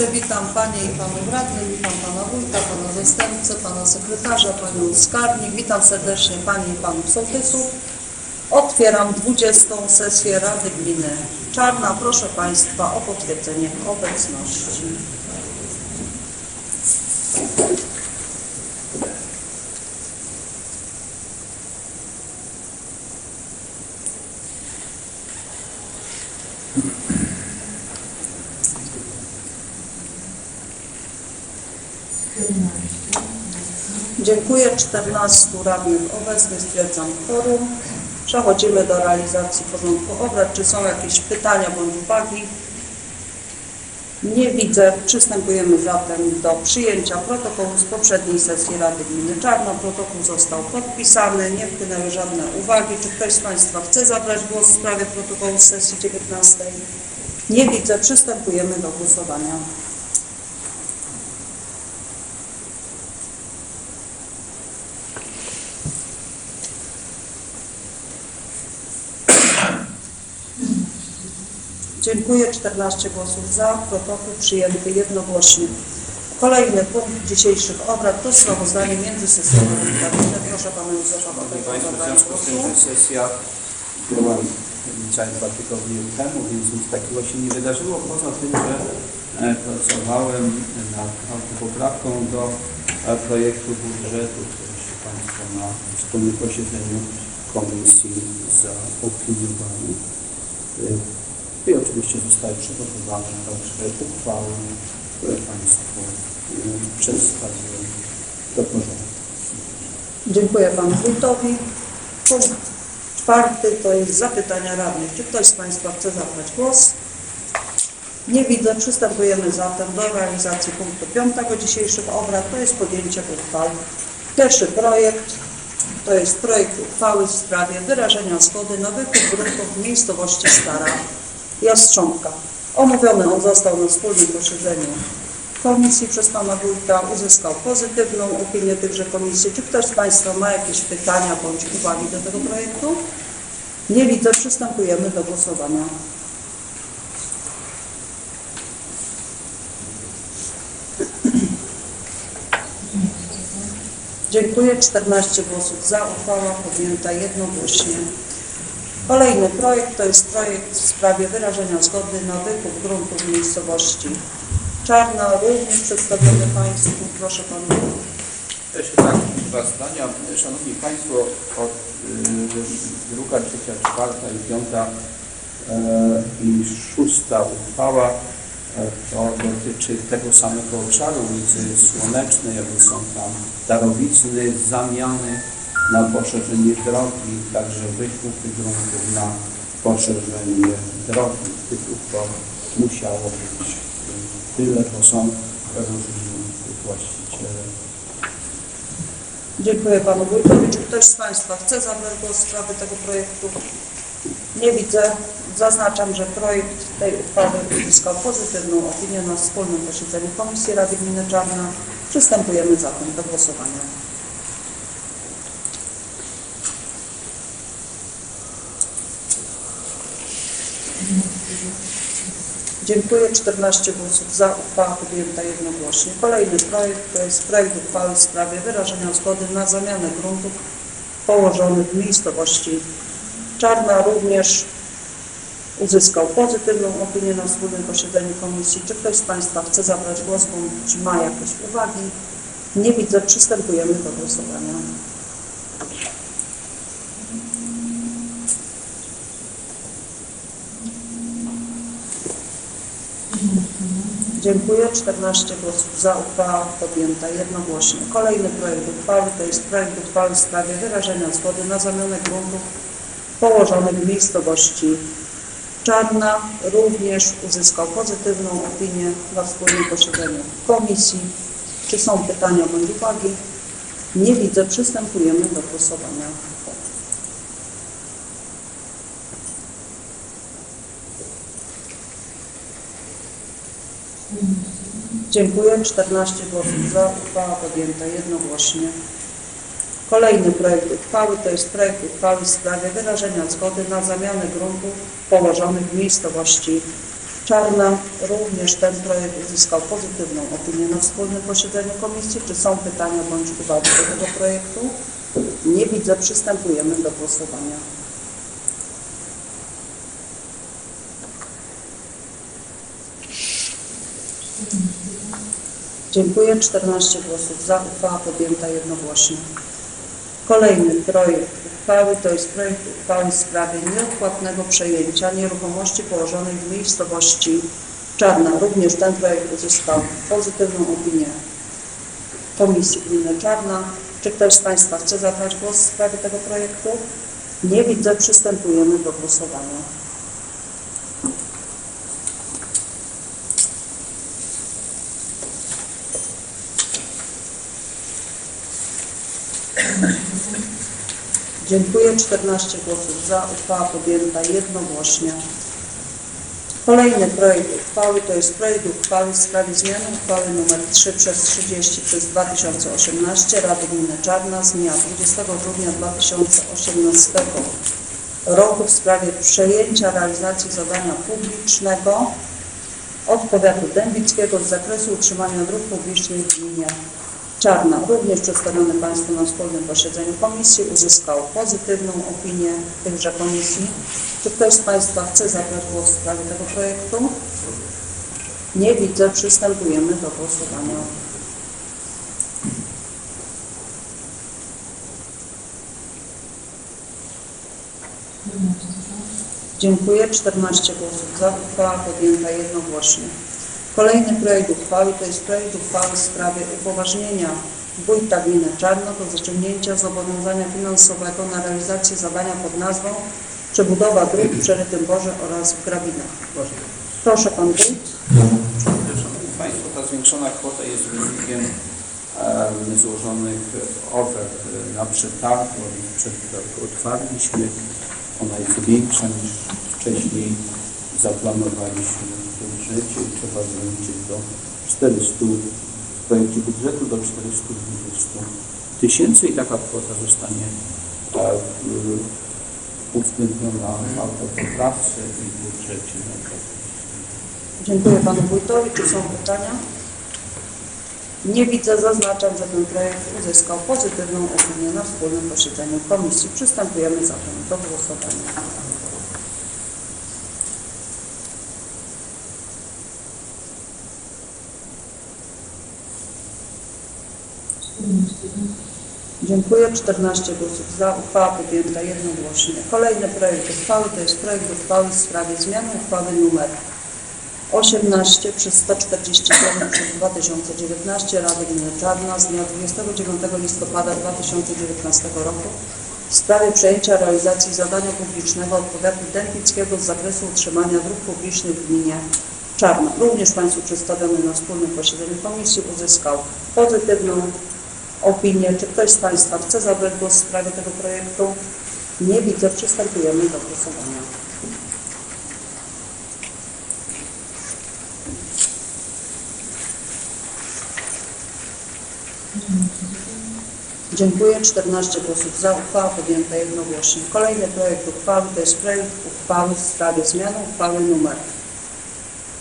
dobry, witam Panie i Panów Radnych, witam Pana Wójta, Pana Zastępcę, Pana Sekretarza, Panią Skarbnik, witam serdecznie Panie i Panów Sołtysów. Otwieram 20. sesję Rady Gminy Czarna. Proszę Państwa o potwierdzenie obecności. Dziękuję 14 radnych obecnych, stwierdzam kworum. Przechodzimy do realizacji porządku obrad. Czy są jakieś pytania bądź uwagi? Nie widzę. Przystępujemy zatem do przyjęcia protokołu z poprzedniej sesji Rady Gminy Czarno. Protokół został podpisany, nie wpłynęły żadne uwagi. Czy ktoś z Państwa chce zabrać głos w sprawie protokołu z sesji 19? Nie widzę. Przystępujemy do głosowania. Dziękuję. 14 głosów za. Protokół przyjęty jednogłośnie. Kolejny punkt dzisiejszych obrad to sprawozdanie międzysesjowe Rady Proszę Pana Józefa Szanowni Państwo, w związku z tym, że sesja była niecałe dwa tygodnie temu, więc nic takiego się nie wydarzyło, poza tym, że e, pracowałem nad autopoprawką do e, projektu budżetu, który się Państwo na wspólnym posiedzeniu komisji zaopiniowali. I oczywiście zostały przygotowane także uchwały, które Państwu e, przedstawiłem do porządku. Dziękuję Panu Wójtowi. Punkt czwarty to jest zapytania radnych. Czy ktoś z Państwa chce zabrać głos? Nie widzę. Przystępujemy zatem do realizacji punktu piątego dzisiejszych obrad. To jest podjęcie uchwał. Pierwszy projekt to jest projekt uchwały w sprawie wyrażenia zgody na wykup gruntów w miejscowości Stara Jastrząbka. Omówiony on został na wspólnym posiedzeniu komisji przez Pana Wójta, uzyskał pozytywną opinię tychże komisji. Czy ktoś z Państwa ma jakieś pytania bądź uwagi do tego projektu? Nie widzę. Przystępujemy do głosowania. Dziękuję. 14 głosów za. Uchwała podjęta jednogłośnie. Kolejny projekt to jest projekt w sprawie wyrażenia zgody na wykup gruntów w miejscowości Czarna, również przedstawiony Państwu. Proszę Pana. Jeszcze tak, dwa zdania. Szanowni Państwo, od y, druga, trzecia, czwarta i piąta e, i szósta uchwała e, to dotyczy tego samego obszaru ulicy Słonecznej, jakby są tam darowizny, zamiany na poszerzenie drogi, także wykup tych gruntów na poszerzenie drogi. Tych uchwał musiało być tyle, bo są różni właściciele. Dziękuję Panu Wójtowi. Czy ktoś z Państwa chce zabrać głos w sprawie tego projektu? Nie widzę. Zaznaczam, że projekt tej uchwały uzyskał pozytywną opinię na wspólnym posiedzeniu Komisji Rady Gminy Czarna. Przystępujemy zatem do głosowania. Dziękuję. 14 głosów za. Uchwała podjęta jednogłośnie. Kolejny projekt to jest projekt uchwały w sprawie wyrażenia zgody na zamianę gruntów położonych w miejscowości Czarna. Również uzyskał pozytywną opinię na wspólnym posiedzeniu komisji. Czy ktoś z Państwa chce zabrać głos bądź ma jakieś uwagi? Nie widzę. Przystępujemy do głosowania. Dziękuję. 14 głosów za. Uchwała podjęta jednogłośnie. Kolejny projekt uchwały to jest projekt uchwały w sprawie wyrażenia zgody na zamianę gruntów położonych w miejscowości Czarna. Również uzyskał pozytywną opinię na wspólnym posiedzeniu komisji. Czy są pytania bądź uwagi? Nie widzę. Przystępujemy do głosowania. Dziękuję. 14 głosów za. Uchwała podjęta jednogłośnie. Kolejny projekt uchwały to jest projekt uchwały w sprawie wyrażenia zgody na zamianę gruntów położonych w miejscowości Czarna. Również ten projekt uzyskał pozytywną opinię na wspólnym posiedzeniu komisji. Czy są pytania bądź uwagi do tego projektu? Nie widzę. Przystępujemy do głosowania. Dziękuję. 14 głosów za. Uchwała podjęta jednogłośnie. Kolejny projekt uchwały to jest projekt uchwały w sprawie nieodpłatnego przejęcia nieruchomości położonej w miejscowości Czarna. Również ten projekt uzyskał pozytywną opinię Komisji Gminy Czarna. Czy ktoś z Państwa chce zabrać głos w sprawie tego projektu? Nie widzę. Przystępujemy do głosowania. Dziękuję. 14 głosów za. Uchwała podjęta jednogłośnie. Kolejny projekt uchwały to jest projekt uchwały w sprawie zmiany uchwały nr 3 przez 30 przez 2018 Rady Gminy Czarna z dnia 20 grudnia 2018 roku w sprawie przejęcia realizacji zadania publicznego od powiatu dębickiego z zakresu utrzymania dróg publicznych w gminie Czarna. Również przedstawiony Państwu na wspólnym posiedzeniu komisji uzyskał pozytywną opinię tychże komisji. Czy ktoś z Państwa chce zabrać głos w sprawie tego projektu? Nie widzę. Przystępujemy do głosowania. Dziękuję. 14 głosów za. Uchwała podjęta jednogłośnie. Kolejny projekt uchwały to jest projekt uchwały w sprawie upoważnienia wójta gminy Czarno do zaciągnięcia zobowiązania finansowego na realizację zadania pod nazwą przebudowa dróg w Przerytym Borze oraz w Grabinach. Proszę. Pan Wójt. Szanowni Państwo, ta zwiększona kwota jest wynikiem em, złożonych ofert na przetargu. Przetarg otwarliśmy. Ona jest większa niż wcześniej zaplanowaliśmy budżecie i trzeba zwiększyć do 400 w projekcie budżetu do 420 tysięcy i taka kwota zostanie e, w- uwzględniona w autopoprawce i w budżecie Dziękuję Panu Wójtowi. Czy są pytania? Nie widzę. Zaznaczam, że ten projekt uzyskał pozytywną opinię na wspólnym posiedzeniu komisji. Przystępujemy zatem do głosowania. Dziękuję. 14 głosów za. Uchwała podjęta jednogłośnie. Kolejny projekt uchwały to jest projekt uchwały w sprawie zmiany uchwały nr 18 przez 141 przez 2019 Rady Gminy Czarna z dnia 29 listopada 2019 roku w sprawie przejęcia realizacji zadania publicznego od powiatu dębickiego z zakresu utrzymania dróg publicznych w gminie Czarna. Również Państwu przedstawiony na wspólnym posiedzeniu komisji uzyskał pozytywną opinię. Czy ktoś z Państwa chce zabrać głos w sprawie tego projektu? Nie widzę. Przystępujemy do głosowania. Dziękuję. 14 głosów za. Uchwała podjęta jednogłośnie. Kolejny projekt uchwały to jest projekt uchwały w sprawie zmiany uchwały nr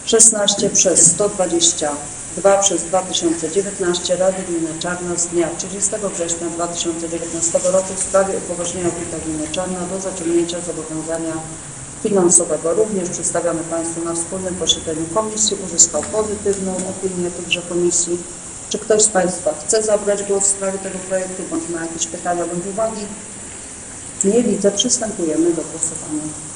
16 przez 122 przez 2019 Rady Gminy Czarna z dnia 30 września 2019 roku w sprawie upoważnienia wójta gminy Czarna do zaciągnięcia zobowiązania finansowego. Również przedstawiamy Państwu na wspólnym posiedzeniu komisji. Uzyskał pozytywną opinię tychże komisji. Czy ktoś z Państwa chce zabrać głos w sprawie tego projektu, bądź ma jakieś pytania bądź uwagi? Nie widzę. Przystępujemy do głosowania.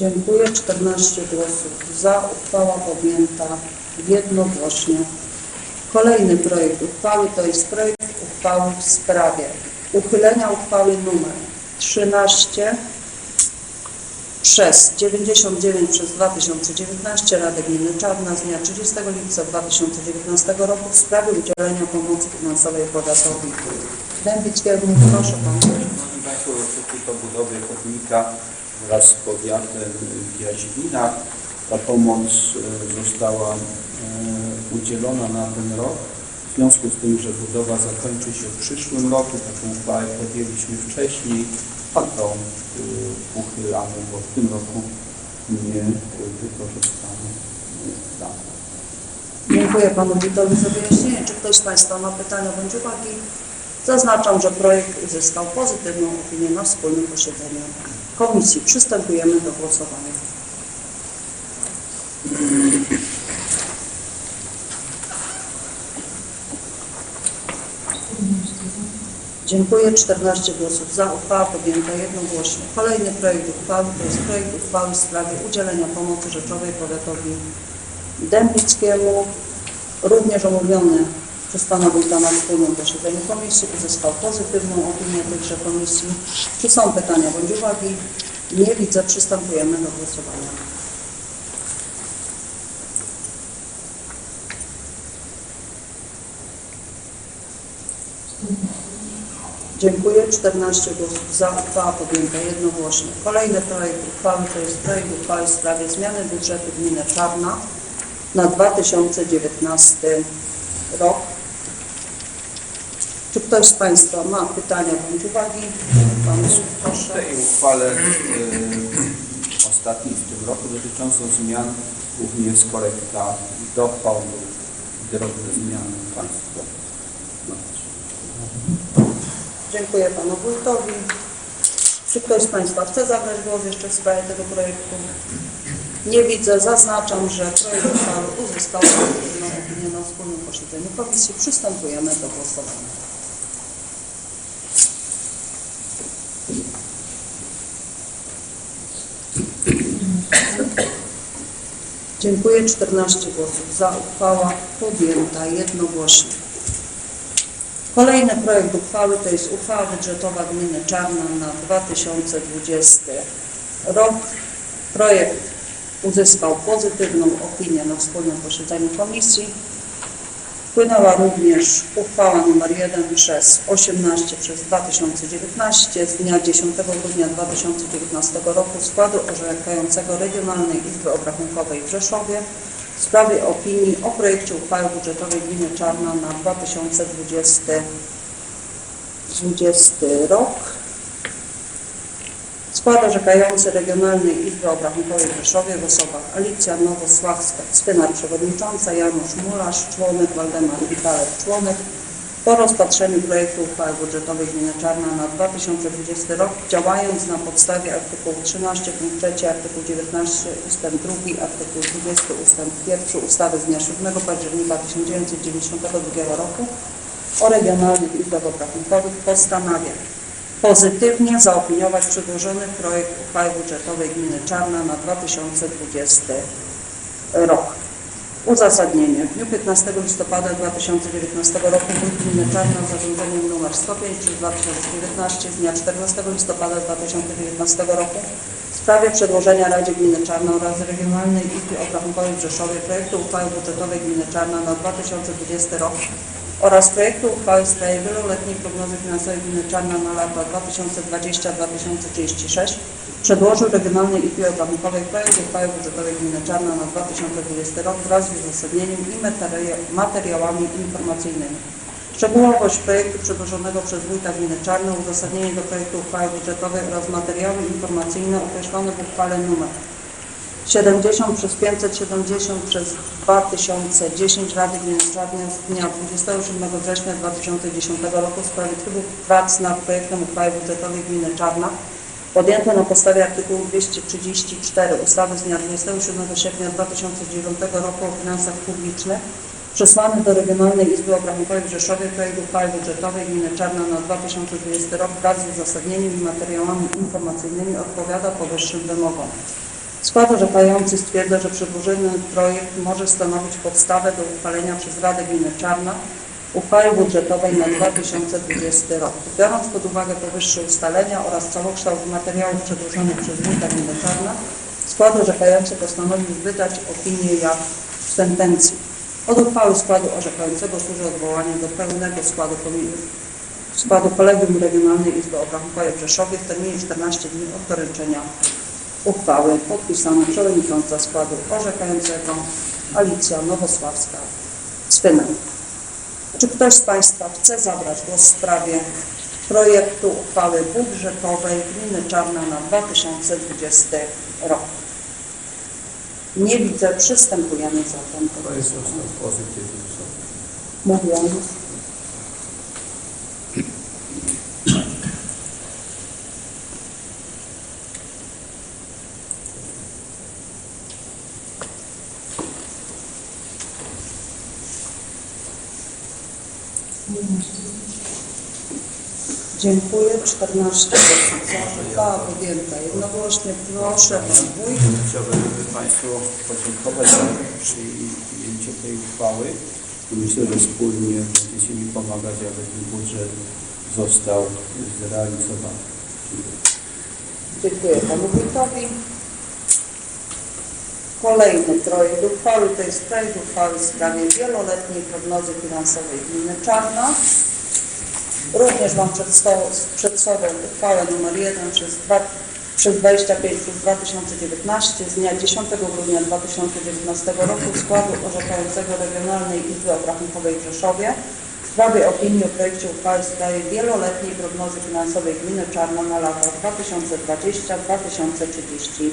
Dziękuję. 14 głosów za. Uchwała podjęta jednogłośnie. Kolejny projekt uchwały to jest projekt uchwały w sprawie uchylenia uchwały nr 13 przez 99 przez 2019 Rady Gminy Czarna z dnia 30 lipca 2019 roku w sprawie udzielenia pomocy finansowej powiatowi Dębickiemu. Proszę Pana. Szanowni Państwo, dotyczy to budowy chodnika wraz z powiatem w Jaźwinach. ta pomoc e, została e, udzielona na ten rok. W związku z tym, że budowa zakończy się w przyszłym roku, taką uchwałę podjęliśmy wcześniej, a to e, uchylamy, bo w tym roku nie wykorzystamy danych. Dziękuję Panu Witowi za wyjaśnienie. Czy ktoś z Państwa ma pytania bądź uwagi? Zaznaczam, że projekt uzyskał pozytywną opinię na wspólnym posiedzeniu komisji. Przystępujemy do głosowania. Dziękuję. 14 głosów za. Uchwała podjęta jednogłośnie. Kolejny projekt uchwały to jest projekt uchwały w sprawie udzielenia pomocy rzeczowej powiatowi Dębickiemu. Również omówiony przez Pana Wójta na wspólnym posiedzeniu komisji. Uzyskał pozytywną opinię tychże komisji. Czy są pytania bądź uwagi? Nie widzę. Przystępujemy do głosowania. Dziękuję. 14 głosów za. Uchwała podjęta jednogłośnie. Kolejny projekt uchwały to jest projekt uchwały w sprawie zmiany budżetu gminy Czarna na 2019 rok. Czy ktoś z Państwa ma pytania bądź uwagi? Pan W proszę. tej uchwale e, ostatniej w tym roku dotyczącą zmian głównie jest korekta dochodu, drobne zmiany państwo. Dziękuję Panu Wójtowi. Czy ktoś z Państwa chce zabrać głos jeszcze w sprawie tego projektu? Nie widzę. Zaznaczam, że projekt uchwały uzyskał pozytywną opinię na wspólnym posiedzeniu komisji. Przystępujemy do głosowania. Dziękuję. 14 głosów za. Uchwała podjęta jednogłośnie. Kolejny projekt uchwały to jest uchwała budżetowa gminy Czarna na 2020 rok. Projekt uzyskał pozytywną opinię na wspólnym posiedzeniu komisji. Wpłynęła również uchwała nr 1 przez 18 przez 2019 z dnia 10 grudnia 2019 roku składu orzekającego Regionalnej Izby Obrachunkowej w Rzeszowie w sprawie opinii o projekcie uchwały budżetowej gminy Czarna na 2020 20 rok. Skład orzekający Regionalnej Izby Obrachunkowej w Rzeszowie w osobach Alicja Nowosławska, Skynar Przewodnicząca, Janusz Murasz, członek, Waldemar Witalek, członek. Po rozpatrzeniu projektu uchwały budżetowej gminy Czarna na 2020 rok, działając na podstawie artykułu 13 punkt 3, artykuł 19 ustęp 2, artykuł 20 ustęp 1 ustawy z dnia 7 października 1992 roku o regionalnych izbach obrachunkowych postanawia pozytywnie zaopiniować przedłożony projekt uchwały budżetowej gminy Czarna na 2020 rok. Uzasadnienie. W dniu 15 listopada 2019 roku Wójt Gminy Czarna zarządzeniem nr 105 przez 2019 z dnia 14 listopada 2019 roku w sprawie przedłożenia Radzie Gminy Czarna oraz Regionalnej Izbie Obrachunkowej w Rzeszowie projektu uchwały budżetowej Gminy Czarna na 2020 rok oraz projektu uchwały w sprawie wieloletniej prognozy finansowej gminy Czarna na lata 2020-2036 przedłożył Regionalnej Izbie Obrachunkowej projekt uchwały budżetowej gminy Czarna na 2020 rok wraz z uzasadnieniem i materia- materiałami informacyjnymi. Szczegółowość projektu przedłożonego przez Wójta Gminy Czarna, uzasadnienie do projektu uchwały budżetowej oraz materiały informacyjne określone w uchwale nr 70 przez 570 przez 2010 Rady Gminy Czarnia z dnia 27 września 2010 roku w sprawie trybu prac nad projektem uchwały budżetowej Gminy Czarna podjęte na podstawie artykułu 234 ustawy z dnia 27 sierpnia 2009 roku o finansach publicznych przesłany do Regionalnej Izby Obrachunkowej w Rzeszowie projekt uchwały budżetowej Gminy Czarna na 2020 rok wraz z uzasadnieniem i materiałami informacyjnymi odpowiada powyższym wymogom. Skład orzekający stwierdza, że przedłożony projekt może stanowić podstawę do uchwalenia przez Radę Gminy Czarna uchwały budżetowej na 2020 rok. Biorąc pod uwagę powyższe ustalenia oraz całokształt materiałów przedłożonych przez Wójta Gminy Czarna, skład orzekający postanowił wydać opinię jak w sentencji. Od uchwały składu orzekającego służy odwołanie do pełnego składu składu Kolegium Regionalnej Izby Obrachunkowej w Rzeszowie w terminie 14 dni od doręczenia uchwały podpisano przewodnicząca składu orzekającego Alicja Nowosławska Spynel. Czy ktoś z Państwa chce zabrać głos w sprawie projektu uchwały budżetowej Gminy Czarna na 2020 rok? Nie widzę, przystępujemy zatem do głosowania. Mówiłam Dziękuję. 14 głosów za. Uchwała podjęta jednogłośnie. Proszę Pan Wójt. Chciałbym Państwu podziękować za przyjęcie tej uchwały. Myślę, że wspólnie będziecie mi pomagać, aby ten budżet został zrealizowany. Dziękuję. Dziękuję Panu Wójtowi. Kolejny projekt uchwały to jest projekt uchwały w sprawie wieloletniej prognozy finansowej gminy Czarna. Również mam przed, sto, przed sobą uchwałę numer 1 przez, dwa, przez 25 plus 2019 z dnia 10 grudnia 2019 roku składu orzekającego Regionalnej Izby Obrachunkowej w Rzeszowie w sprawie opinii o projekcie uchwały w sprawie wieloletniej prognozy finansowej gminy Czarna na lata 2020-2036.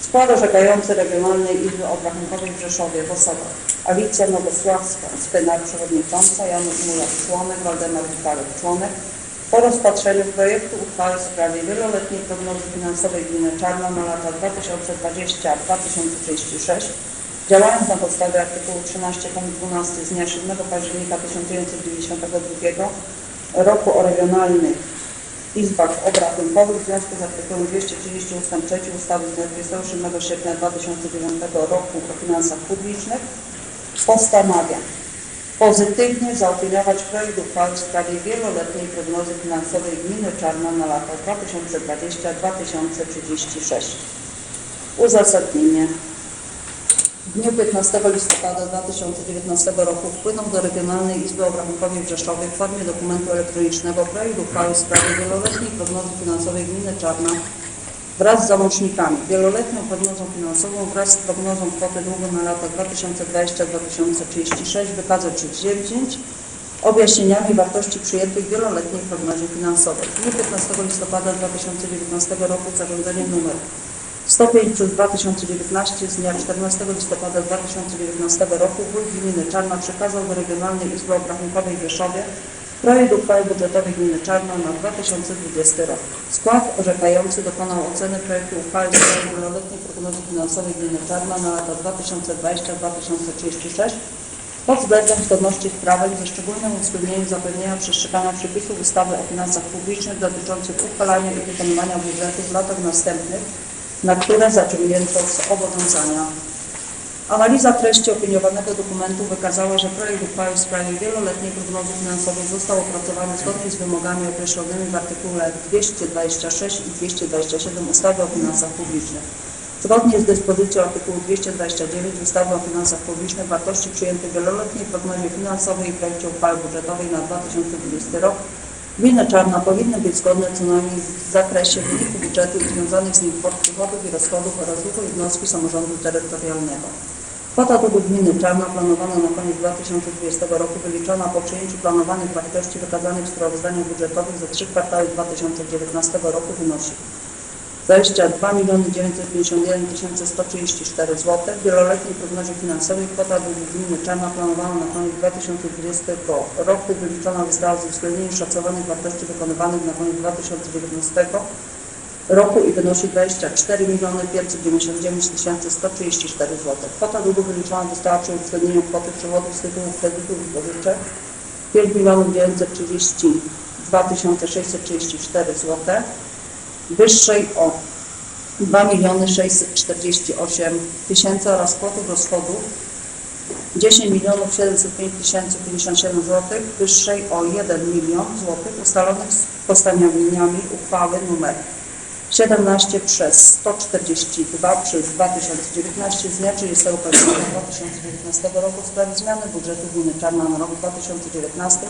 Skład orzekający Regionalnej Izby Obrachunkowej w Rzeszowie w osobach Alicja Nowosławska, Spynar Przewodnicząca, Janusz Mulat Członek, Waldemar Wicharek Członek po rozpatrzeniu projektu uchwały w sprawie wieloletniej prognozy finansowej gminy Czarna na lata 2020-2036 działając na podstawie artykułu 13 punkt 12 z dnia 7 października 1992 roku o regionalnych Izbach Obrachunkowych w związku z artykułem 230 ust. 3 ustawy z dnia 27 sierpnia 2009 roku o finansach publicznych postanawia pozytywnie zaopiniować projekt uchwały w sprawie wieloletniej prognozy finansowej gminy Czarna na lata 2020-2036. Uzasadnienie. W dniu 15 listopada 2019 roku wpłynął do Regionalnej Izby Obrachunkowej w Rzeszowie w formie dokumentu elektronicznego projekt uchwały w sprawie wieloletniej prognozy finansowej gminy Czarna wraz z załącznikami. Wieloletnią prognozą finansową wraz z prognozą kwoty długu na lata 2020-2036 wykazał przedsięwzięć objaśnieniami wartości przyjętych w wieloletniej prognozie finansowej. W dniu 15 listopada 2019 roku zarządzenie nr 105 przez 2019 z dnia 14 listopada 2019 roku Wójt Gminy Czarna przekazał do Regionalnej Izby Obrachunkowej w Rzeszowie projekt uchwały budżetowej Gminy Czarna na 2020 rok. Skład orzekający dokonał oceny projektu uchwały w sprawie wieloletniej prognozy finansowej Gminy Czarna na lata 2020-2036 pod względem zgodności z prawem ze szczególnym uwzględnieniem zapewnienia przestrzegania przepisów ustawy o finansach publicznych dotyczących uchwalania i wykonywania budżetu w latach następnych, na które zaciągnięto zobowiązania. Analiza treści opiniowanego dokumentu wykazała, że projekt uchwały w sprawie wieloletniej prognozy finansowej został opracowany zgodnie z wymogami określonymi w artykule 226 i 227 ustawy o finansach publicznych. Zgodnie z dyspozycją artykułu 229 ustawy o finansach publicznych wartości przyjęte wieloletniej prognozie finansowej i projekcie uchwały budżetowej na 2020 rok Gminy Czarna powinny być zgodne co najmniej w zakresie wyniku budżetu związanych z nim kwot i rozchodów oraz ruchu jednostki samorządu terytorialnego. Kwota długu gminy Czarna planowana na koniec 2020 roku wyliczona po przyjęciu planowanych wartości wykazanych w sprawozdaniach budżetowych za trzy kwartały 2019 roku wynosi 22 951 134 zł. W wieloletniej prognozie finansowej kwota długu gminy Czarna planowana na koniec 2020 roku wyliczona została z uwzględnieniem szacowanych wartości wykonywanych na koniec 2019 roku i wynosi 24 599 134 zł. Kwota długu wyliczona została przy uwzględnieniu kwoty przychodów z tytułu kredytów i pożyczek 5 032 634 zł wyższej o 2 648 tysięcy oraz kwotów rozchodów 10 705 057 zł wyższej o 1 milion zł ustalonych postanowieniami uchwały nr 17 przez 142 przez 2019 z dnia 30 października 2019 roku w sprawie zmiany budżetu gminy Czarna na rok 2019.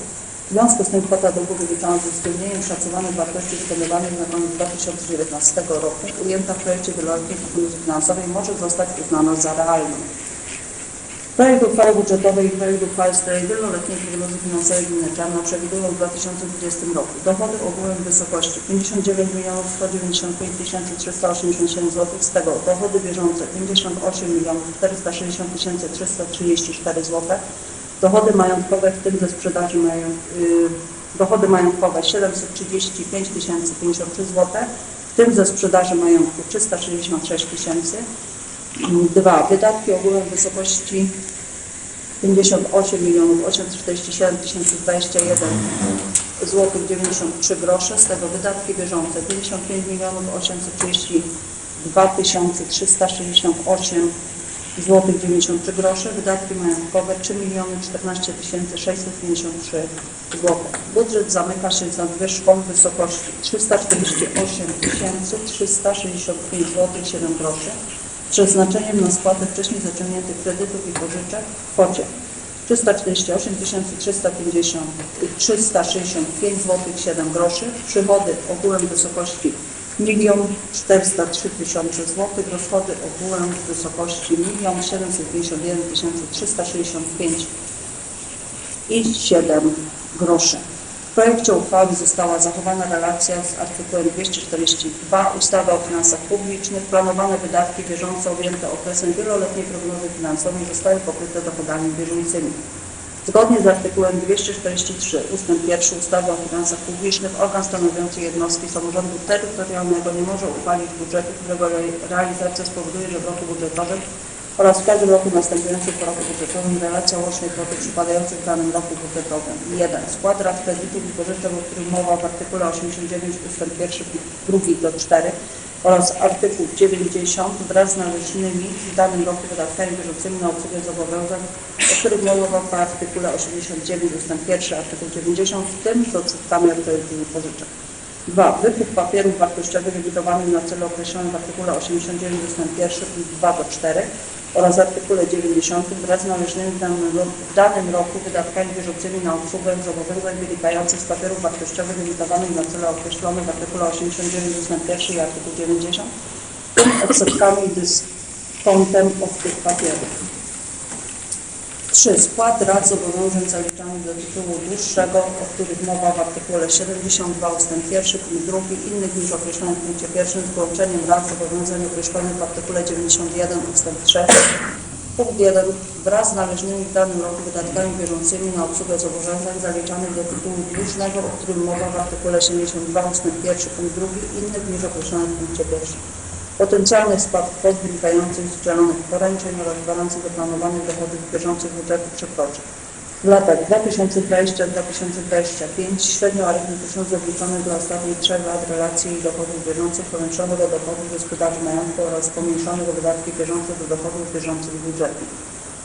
W związku z tym kwota długu wyliczona z uwzględnieniem szacowanych wartości wykonywanych na koniec 2019 roku ujęta w projekcie wieloletniej finansowej może zostać uznana za realną. Projekt uchwały budżetowej i projekt uchwały w sprawie wieloletniej prognozy finansowej gminy Czarna przewidują w 2020 roku. Dochody ogółem w wysokości 59 195 387 zł, z tego dochody bieżące 58 460 334 zł, dochody majątkowe w tym ze sprzedaży mają, yy, dochody majątkowe 735 053 zł, w tym ze sprzedaży majątku 366 000 zł, 2. Wydatki ogółem w wysokości 58 milionów 847 021 zł 93 grosze, z tego wydatki bieżące 55 milionów 832 368 zł 93 grosze, wydatki majątkowe 3 miliony 14 653 zł. Budżet zamyka się z nadwyżką w wysokości 348 365 zł 7 groszy przeznaczeniem na spłatę wcześniej zaciągniętych kredytów i pożyczek w kwocie 348 350 365 zł 7 groszy, przychody ogółem w wysokości 1 403 tysiące złotych, rozchody ogółem w wysokości 1 751 365 i 7 groszy. W projekcie uchwały została zachowana relacja z artykułem 242 ustawy o finansach publicznych. Planowane wydatki bieżące objęte okresem wieloletniej prognozy finansowej zostały pokryte dochodami bieżącymi. Zgodnie z artykułem 243 ust. 1 ustawy o finansach publicznych organ stanowiący jednostki samorządu terytorialnego nie może uchwalić budżetu, którego re- realizacja spowoduje, że w roku budżetowym oraz w każdym roku następującym po roku budżetowym relacja łącznej kwoty przypadających w danym roku budżetowym. 1. Skład rat kredytów i pożyczek, o którym mowa w artykule 89 ust. 1, 2 do 4 oraz artykuł 90 wraz z należnymi w danym roku wydatkami bieżącymi na obsługę zobowiązań, o których mowa w artykule 89 ust. 1, artykuł 90, w tym odsetkami od kredytów i pożyczek. 2. Wykup papierów wartościowych emitowanych na cele określone w artykule 89 ust. 1 punkt 2 do 4 oraz artykule 90 wraz z należnymi w danym, roku wydatkami bieżącymi na obsługę zobowiązań wynikających z papierów wartościowych emitowanych na cele określone w artykule 89 ust. 1 i artykuł 90 w tym odsetkami i dyskontem od tych papierów. 3. Skład rat zobowiązań zaliczanych do tytułu dłuższego, o których mowa w artykule 72 ust. 1 punkt 2 innych niż określone w punkcie pierwszym z wyłączeniem rat zobowiązań określonych w artykule 91 ust. 3 punkt 1 wraz z należnymi w danym roku wydatkami bieżącymi na obsługę zobowiązań zaliczanych do tytułu dłużnego, o którym mowa w artykule 72 ust. 1 punkt 2 innych niż określone w punkcie pierwszym potencjalnych spadków kwot wynikających z dzielonych poręczeń oraz gwarancji do planowanych dochodów bieżących budżetu przekroczeń. W latach 2020-2025 średnio arytmetyczną zobliczonych dla ostatnich trzech lat relacji dochodów bieżących powiększonych o dochodów sprzedaży majątku oraz pomniejszonych o wydatki bieżące do dochodów bieżących budżetu.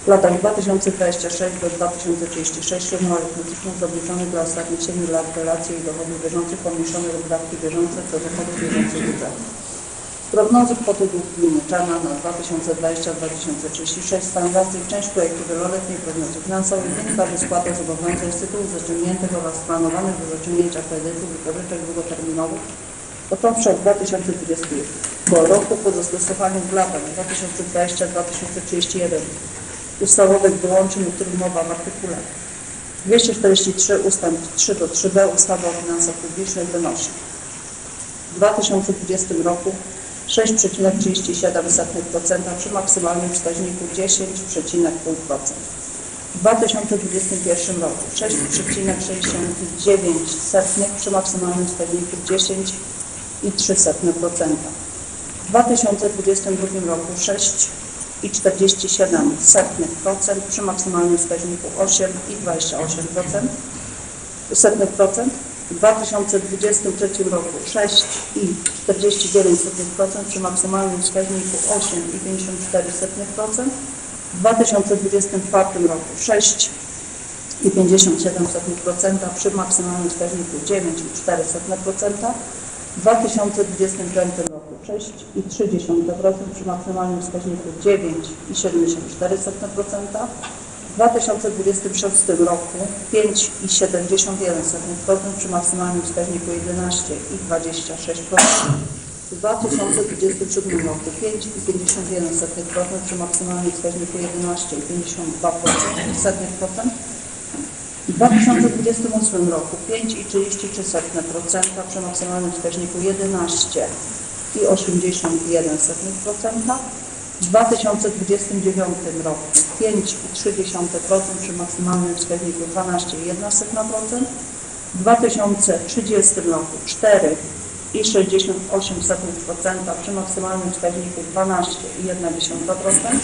W latach 2026 do 2036 średnio arytmetyczną zobliczonych dla ostatnich 7 lat relacji dochodów bieżących pomniejszonych o wydatki bieżące do dochodów bieżących budżetu. Prognozy kwoty długu gminy na 2020-2036 stanowiących część projektu wieloletniej prognozy finansowej wynika ze spłaty zobowiązań z tytułu zaciągniętych oraz planowanych do zaciągnięcia kredytów i pożyczek długoterminowych począwszy od 2020 roku po zastosowaniu w latach 2020-2031 ustawowych wyłączeń, o których mowa w artykule 243 ust. 3 do 3b ustawy o finansach publicznych wynosi. W 2020 roku 6,37% przy maksymalnym wskaźniku 10,5%. W 2021 roku 6,69% przy maksymalnym wskaźniku 10,3%. W 2022 roku 6,47% przy maksymalnym wskaźniku 8,28% setnych procent. W 2023 roku 6,49% przy maksymalnym wskaźniku 8,54%. W 2024 roku 6,57% przy maksymalnym wskaźniku 9,4%. W 2025 roku 6,3% przy maksymalnym wskaźniku 9,74%. W 2026 roku 5,71% przy maksymalnym wskaźniku 11,26%. W 2027 roku 5,51% przy maksymalnym wskaźniku 11,52%. W 2028 roku 5,33% przy maksymalnym wskaźniku 11,81%. W 2029 roku 5,3% przy maksymalnym wskaźniku 12,1%. W 2030 roku 4,68% przy maksymalnym wskaźniku 12,1%.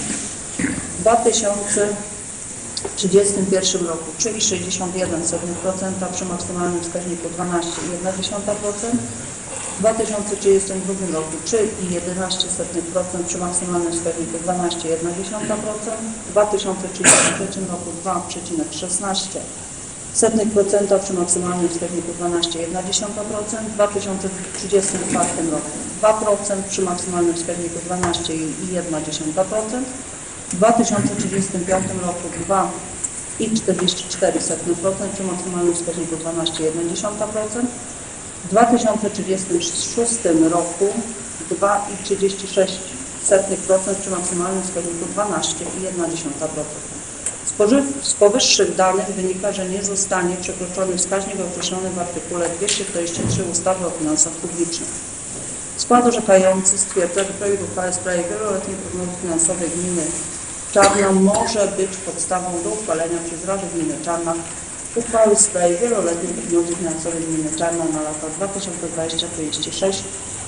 W 2031 roku 3,61% przy maksymalnym wskaźniku 12,1%. W 2032 roku 3,11% przy maksymalnym wskaźniku 12,1%. W 2033 roku 2,16% przy maksymalnym wskaźniku 12,1%. W 2034 roku 2% przy maksymalnym wskaźniku 12,1%. W 2035 roku 2,44% przy maksymalnym wskaźniku 12,1%. W 2036 roku 2,36% przy maksymalnym wskaźniku 12,1%. Z powyższych danych wynika, że nie zostanie przekroczony wskaźnik określony w artykule 243 ustawy o finansach publicznych. Skład orzekający stwierdza, że projekt uchwały w sprawie wieloletniej prognozy finansowej gminy Czarna może być podstawą do uchwalenia przez Radę Gminy Czarna uchwały w sprawie wieloletniej prognozy finansowej gminy Czarna na lata 2020-2036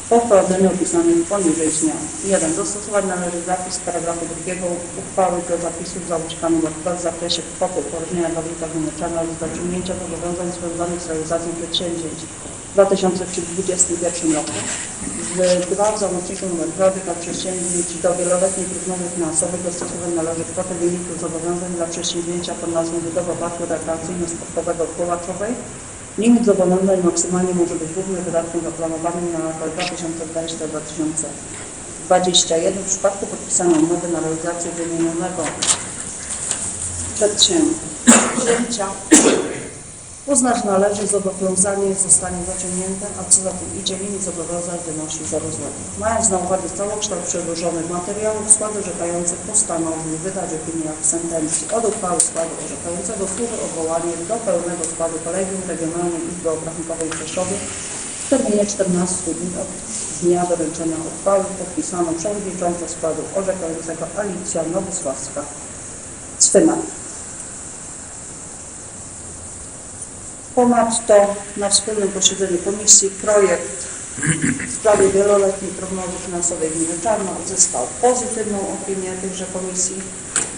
po wprowadzeniu opisanych poniżej zmian. 1. Dostosować należy zapis paragrafu drugiego uchwały do zapisów załączka nr 2 w zakresie kwoty porozumienia dla wójta gminy Czarna z zaciągnięcia zobowiązań związanych z realizacją przedsięwzięć 2021 roku. 2 w załączniku nr 2 wykaz przedsięwzięć do wieloletniej prognozy finansowej dostosować należy kwotę wyniku zobowiązań dla przedsięwzięcia pod nazwą budowa parku rekreacyjno-sportowego Kołaczowej. Limit zobowiązań maksymalnie może być głównym wydatkiem zaplanowanym na lata 2020-2021 w przypadku podpisania umowy na realizację wymienionego przedsięwzięcia uznać należy zobowiązanie zostanie zaciągnięte, a co za tym idzie limit zobowiązań wynosi 0 zł. Mając na uwadze całokształt przedłożonych materiałów, skład orzekający postanowił wydać opinię sentencji od uchwały składu orzekającego służy odwołanie do pełnego składu Kolegium Regionalnej Izby Obrachunkowej w w terminie 14 dni od dnia doręczenia uchwały podpisano przewodniczącą składu orzekającego Alicja Nowosławska-Cwynak. Ponadto na wspólnym posiedzeniu komisji projekt w sprawie wieloletniej prognozy finansowej gminy Czarno uzyskał pozytywną opinię tychże komisji.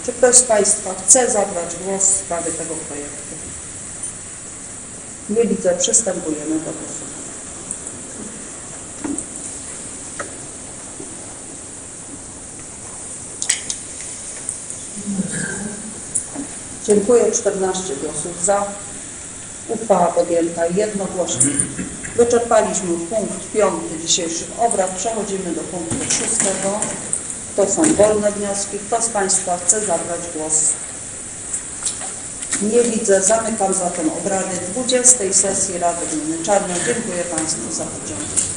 Czy ktoś z Państwa chce zabrać głos w sprawie tego projektu? Nie widzę, przystępujemy do głosowania. Dziękuję. 14 głosów za. Uchwała podjęta jednogłośnie. Wyczerpaliśmy punkt piąty dzisiejszych obrad. Przechodzimy do punktu szóstego. To są wolne wnioski. Kto z Państwa chce zabrać głos? Nie widzę. Zamykam zatem obrady 20 sesji Rady Gminy Czarno. Dziękuję Państwu za udział.